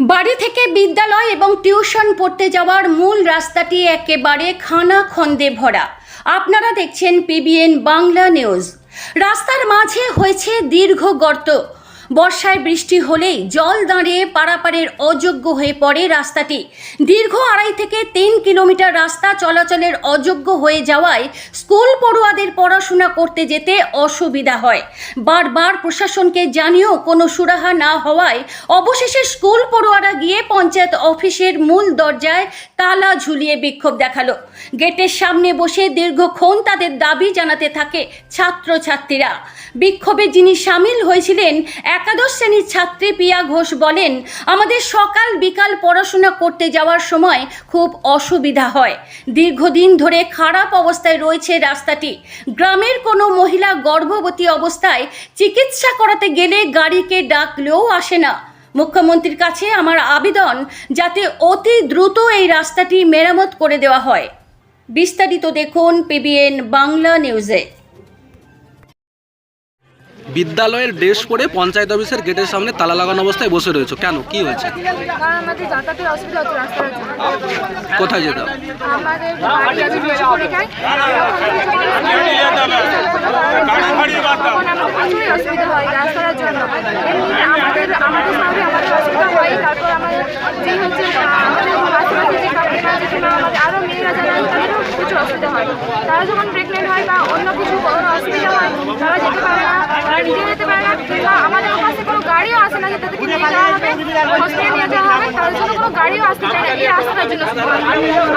বাড়ি থেকে বিদ্যালয় এবং টিউশন পড়তে যাওয়ার মূল রাস্তাটি একেবারে খানা খন্দে ভরা। আপনারা দেখছেন পিবিএন বাংলা নিউজ রাস্তার মাঝে হয়েছে দীর্ঘ গর্ত। বর্ষায় বৃষ্টি হলেই জল দাঁড়িয়ে পারাপারের অযোগ্য হয়ে পড়ে রাস্তাটি। দীর্ঘ আড়াই থেকে তিন কিলোমিটার রাস্তা চলাচলের অযোগ্য হয়ে যাওয়ায় স্কুল পড়ুয়াদের পড়াশোনা করতে যেতে অসুবিধা হয়। বারবার প্রশাসনকে জানিয়েও কোনো সুরাহা না হওয়ায় অবশেষে স্কুল পড়ুয়ারা গিয়ে পঞ্চায়েত অফিসের মূল দরজায় তালা ঝুলিয়ে বিক্ষোভ দেখাল। গেটের সামনে বসে দীর্ঘক্ষণ তাদের দাবি জানাতে থাকে ছাত্রছাত্রীরা। বিক্ষোভে যিনি সামিল হয়েছিলেন, একাদশ শ্রেণির ছাত্রী পিয়া ঘোষ বলেন, আমাদের সকাল বিকাল পড়াশোনা করতে যাওয়ার সময় খুব অসুবিধা হয়। দীর্ঘদিন ধরে খারাপ অবস্থায় রয়েছে রাস্তাটি। গ্রামের কোনো মহিলা গর্ভবতী অবস্থায় চিকিৎসা করাতে গেলে গাড়িকে ডাকলেও আসে না। মুখ্যমন্ত্রীর কাছে আমার আবেদন, যাতে অতি দ্রুত এই রাস্তাটি মেরামত করে দেওয়া হয়। বিস্তারিত দেখুন পিবিএন বাংলা নিউজে। বিদ্যালয়ের ড্রেস পরে পঞ্চায়েত অফিসের গেটের সামনে তালা লাগানো অবস্থায় বসে রয়েছে। কেন? কি হয়েছে? কোথায় যেতে আমাদের হয় আমাদের আমাদের আমাদের অসুবিধা হয় তারপর আমাদের যে হচ্ছে আমাদের আশেপাশে যে কাকিমা জেঠিমা আমাদের আরও মেয়েরা যারা তাদেরও প্রচুর অসুবিধা হয় তারা যখন প্রেগনেন্ট হয় বা অন্য কিছু কোনো তারা যেতে পারে না, তারা নিজে যেতে পারে না, কিংবা আমাদের কাছে কোনো গাড়িও আসে না যে তাদেরকে নিয়ে যাওয়া হবে হসপিটালে নিয়ে যাওয়া হবে, তাদের জন্য কোনো গাড়িও আসতে চায় না, এই রাস্তাটার জন্য।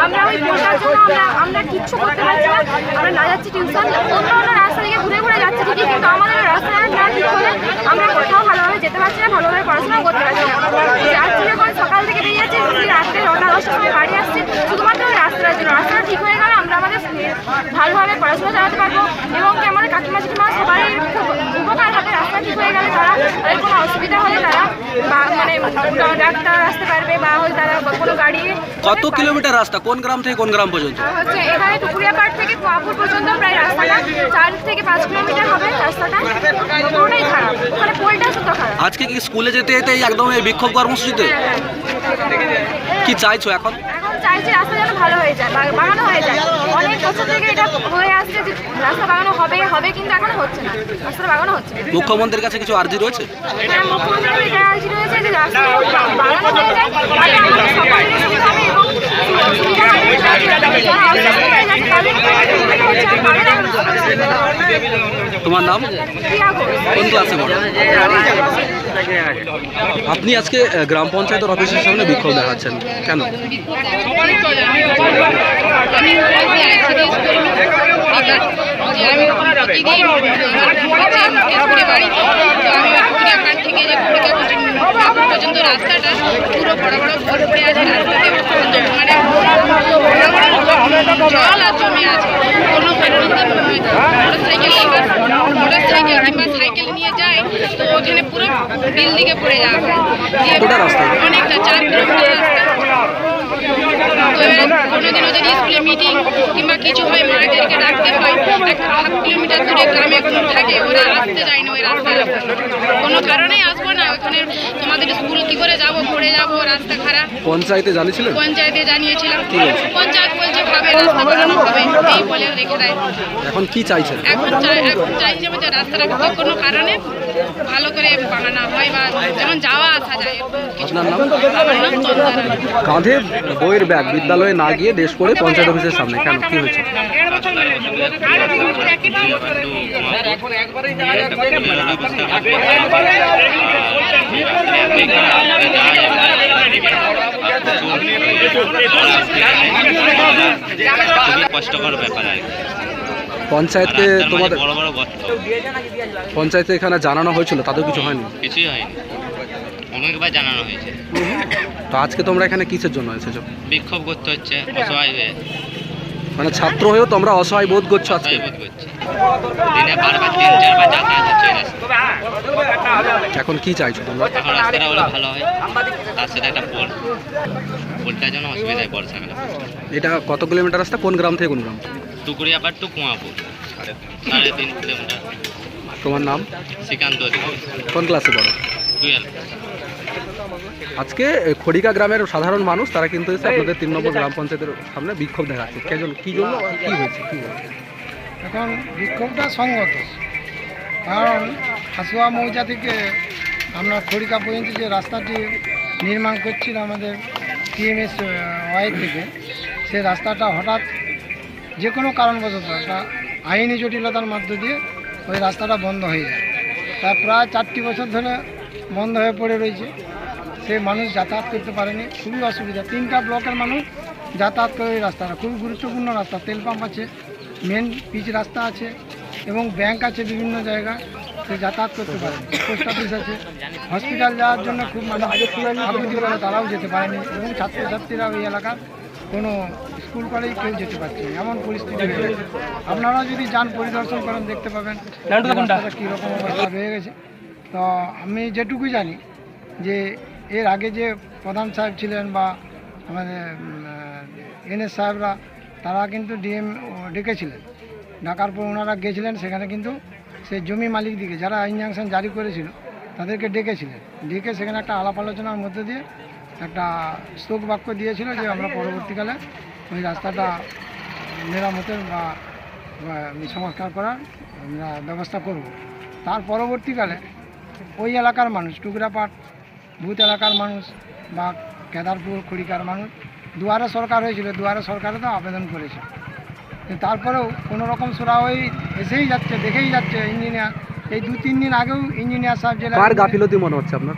আমরা ওই পড়ার জন্য আমরা আমরা কিচ্ছু করতে পারছি না, আমরা না যাচ্ছি টিউশন অন্য রাস্তা থেকে ঘুরে ঘুরে যাচ্ছি ঠিকই, কিন্তু আমাদের রাস্তাটা না ঠিক হলে আমরা কোথাও ভালোভাবে যেতে পারছি না, ভালোভাবে পড়াশোনা করতে পারছি না। যাচ্ছি যখন সকাল থেকে বেরিয়ে যাচ্ছি সেই রাত্রে নটা দশটার সময় বাড়ি আসছি শুধুমাত্র ওই রাস্তাটার জন্য রাস্তাটা ঠিক হয়ে গেলে আমরা আমাদের ভালোভাবে পড়াশোনা চালাতে পারব এবং কি আমাদের কাকিমা জেঠিমা সবারই খুব উপকার হবে রাস্তা ঠিক হয়ে গেলে তারা তাদের কোনো অসুবিধা হলে তারা বা- মানে ডাক্তার আসতে পারবে বা হয়তো তারা কোনো গাড়ি কত কিলোমিটার রাস্তা? কোন গ্রাম থেকে কোন গ্রাম পর্যন্ত? হচ্ছে এখানে টুকুরিয়াপাড় থেকে কুয়াপুর পর্যন্ত প্রায় রাস্তাটা। চার থেকে পাঁচ কিলোমিটার হবে রাস্তাটা। পুরোটাই খারাপ। ওখানে পোলটা শুধু খারাপ। আজকে কি স্কুলে যেতে যেতে একদম এই বিক্ষোভ কর্মসূচিতে? হ্যাঁ, হ্যাঁ। কি চাইছো এখন? চাইছি রাস্তা যেন ভালো হয়ে যায় বাগানো হয়ে যায়। অনেক বছর থেকে এটা হয়ে আসছে যে রাস্তা বাগানো হবে হবে কিন্তু এখনও হচ্ছে না। রাস্তা বাগানো হচ্ছে মুখ্যমন্ত্রীর কাছে কিছু আর্জি রয়েছে? হ্যাঁ মুখ্যমন্ত্রীর কাছে আর্জি রয়েছে যে রাস্তা বাগানো হয়ে যায় তাহলে আমাদের সকলেরই সুবিধা হবে এবং সুবিধা হবে যারা অসুস্থ হয়ে যাচ্ছে তাদের সুবিধা হচ্ছে আর পাবে না তোমার নাম? কোন ক্লাসে আপনি আজকে গ্রাম পঞ্চায়েতের অফিসের সামনে বিক্ষোভ দেখাচ্ছেন। কেন? রাস্তাটা পুরো বড় বড় পড়ে আছে রাস্তাতে মানে বড় বড় জল আর জমে আছে কোনো কারণে মোটর সাইকেল মোটর সাইকেল কিংবা সাইকেল নিয়ে যায় তো ওখানে পুরো বিল্ডিংয়ে পড়ে যাওয়া হয়? অনেকটা চার কিলোমিটার ওদের স্কুলে মিটিং কিংবা কিছু হয় মায়েদেরকে ডাকতে হয় একটা হাফ কিলোমিটার দূরে গ্রামে কোনো থাকে ওরা আসতে চায় না ওই রাস্তার কোনো কারণেই আসব না ওখানে তোমাদের স্কুল কি করে যাব পড়ে যাব রাস্তা খারাপ। পঞ্চায়েতে জানিয়েছিলেন? পঞ্চায়েতে জানিয়েছিলাম। পঞ্চায়েত বলছে হবে রাস্তা বানানো হবে এই বলে রেখে দেয়। এখন কি চাইছেন? এখন চাই এখন চাইছে যে রাস্তাটা কোনো কারণে ভালো করে বানানো হয় বা যেমন যাওয়া আসা যায় আপনার নাম? কাঁধে বইয়ের ব্যাগ বিদ্যালয়ে না গিয়ে দেশ পড়ে পঞ্চায়েত অফিসের সামনে কেন? কি হয়েছে? খুবই কষ্টকর ব্যাপার আর কি। পঞ্চায়েতকে তোমাদের বড় বড় গর্ত। পঞ্চায়েতে এখানে জানানো হয়েছিল তাদের কিছু হয়নি? কিছুই হয়নি। অনেকবার জানানো হয়েছে। তো আজকে তোমরা এখানে কিসের জন্য এসেছ? বিক্ষোভ করতে হচ্ছে অসহায় হয়ে। মানে ছাত্র হয়েও তোমরা অসহায় বোধ করছ আজকে? বোধ করছি। দিনে বারবার তিন চারবার যাতায়াত হচ্ছে এখন কি চাইছো তোমরা? এখন রাস্তাটা হলে ভালো হয়। তার সাথে একটা পোল। পোলটার জন্য অসুবিধা হয় বর্ষাকালে এটা কত কিলোমিটার রাস্তা? কোন গ্রাম থেকে কোন গ্রাম? টুকুরিয়া পার টু কুয়াপুর সাড়ে তিন কিলোমিটার। তোমার নাম? শ্রীকান্ত কোন ক্লাসে পড়ো? টুয়েলভ। আজকে খড়িকা গ্রামের সাধারণ মানুষ তারা কিন্তু এসে আপনাদের তিন নম্বর গ্রাম পঞ্চায়েতের সামনে বিক্ষোভ দেখাচ্ছে। কেজন কি জন্য? কি হয়েছে? কি হয়েছে? এখন বিক্ষোভটা সঙ্গত। কারণ হাসুয়া মৌজা থেকে আমরা খড়িকা পর্যন্ত যে রাস্তাটি নির্মাণ করছিল আমাদের টিএমএস ওয়াই থেকে, সে রাস্তাটা হঠাৎ যে কোনো কারণবশত একটা আইনি জটিলতার মধ্য দিয়ে ওই রাস্তাটা বন্ধ হয়ে যায়। তা প্রায় চারটি বছর ধরে বন্ধ হয়ে পড়ে রয়েছে। সে মানুষ যাতায়াত করতে পারেনি, খুবই অসুবিধা। তিনটা ব্লকের মানুষ যাতায়াত করে ওই রাস্তাটা, খুবই গুরুত্বপূর্ণ রাস্তা, তেল পাম্প আছে মেন পিচ রাস্তা আছে এবং ব্যাংক আছে বিভিন্ন জায়গায় সে যাতায়াত করতে পারে। পোস্ট অফিস আছে। হসপিটাল যাওয়ার জন্য খুব করে তারাও যেতে পারেনি এবং ছাত্রছাত্রীরা ওই এলাকার কোনো স্কুল কলেজ কেউ যেতে পারছে এমন পরিস্থিতি আপনারা যদি যান পরিদর্শন করেন দেখতে পাবেন কীরকম অবস্থা হয়ে গেছে। তো আমি যেটুকু জানি যে এর আগে যে প্রধান সাহেব ছিলেন বা আমাদের এনএস সাহেবরা তারা কিন্তু ডিএম ডেকেছিলেন। ডাকার পর ওনারা গেছিলেন, সেখানে কিন্তু সেই জমি মালিক দিকে যারা ইনজাংশন জারি করেছিল, তাদেরকে ডেকেছিলেন। ডেকে সেখানে একটা আলাপ আলোচনার মধ্যে দিয়ে একটা স্তোক বাক্য দিয়েছিল যে আমরা পরবর্তীকালে ওই রাস্তাটা মেরামতের বা বা সংস্কার করার আমরা ব্যবস্থা করব। তার পরবর্তীকালে ওই এলাকার মানুষ টুকরাপাট ভূত এলাকার মানুষ বা কেদারপুর খড়িকার মানুষ দুয়ারে সরকার হয়েছিল দুয়ারে সরকারে তো আবেদন করেছে। তারপরেও কোনো রকম সোরা ওই এসেই যাচ্ছে দেখেই যাচ্ছে ইঞ্জিনিয়ার এই দু তিন দিন আগেও ইঞ্জিনিয়ার সাহেব জেলা কার গাফিলতি মনে হচ্ছে আপনার?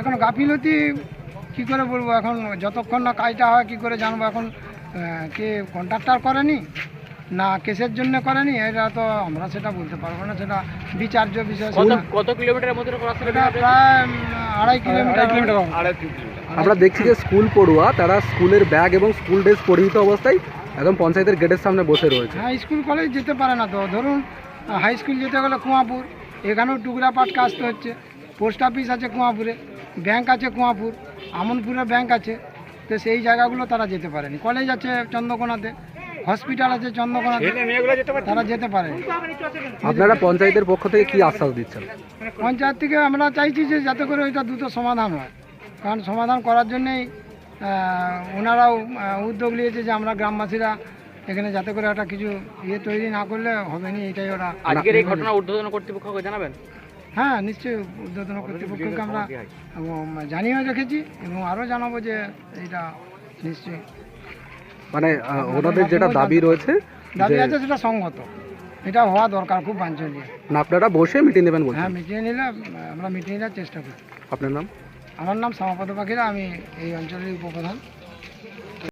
এখন গাফিলতি কি করে বলব এখন যতক্ষণ না কাজটা হয় কি করে জানব? এখন কে কন্ট্রাক্টর করেনি না কেসের জন্য করেনি এটা তো আমরা সেটা বলতে পারব না সেটা বিচার্য বিষয় সেটা। কত কিলোমিটারের মধ্যে প্রায় উম, আড়াই কিলোমিটার আমরা দেখছি যে স্কুল পড়ুয়া তারা স্কুলের ব্যাগ এবং স্কুল ড্রেস পরিহিত অবস্থায় একদম পঞ্চায়েতের গেটের সামনে বসে রয়েছে। হ্যাঁ স্কুল কলেজ যেতে পারে না তো। ধরুন হাই স্কুল যেতে গেলে কুয়াপুর এখানেও টুকরা পাটকে আসতে হচ্ছে। পোস্ট অফিস আছে কুয়াপুরে ব্যাংক আছে কুয়াপুর আমনপুরে ব্যাংক আছে। তো সেই জায়গাগুলো তারা যেতে পারেনি। কলেজ আছে চন্দ্রকোনাতে হসপিটাল আছে চন্দ্রকোনাতে তারা যেতে পারেনি আপনারা পঞ্চায়েতের পক্ষ থেকে কি আশ্বাস দিচ্ছেন? পঞ্চায়েত থেকে আমরা চাইছি যে যাতে করে ওইটা দ্রুত সমাধান হয়। কারণ সমাধান করার জন্যেই ওনারাও উদ্যোগ নিয়েছে যে আমরা গ্রামবাসীরা এখানে যাতে করে একটা কিছু ইয়ে তৈরি না করলে হবে না এটাই ওরা আজকের এই ঘটনা ঊর্ধ্বতন কর্তৃপক্ষকে জানাবেন? হ্যাঁ নিশ্চয়ই উদ্যোতন কর্তৃপক্ষকে আমরা উম, জানিয়েও রেখেছি এবং আরও জানাব যে এটা নিশ্চয়ই। মানে ওনাদের যেটা দাবি রয়েছে দাবি আছে সেটা সঙ্গত এটা হওয়া দরকার খুব বাঞ্ছনীয়। না আপনারা বসে মিটিয়ে নেবেন হ্যাঁ মিটিয়ে নিলে আমরা মিটিয়ে নেওয়ার চেষ্টা করি। আপনার নাম? আমার নাম শ্যামাপদ পাখিরা আমি এই অঞ্চলের উপপ্রধান।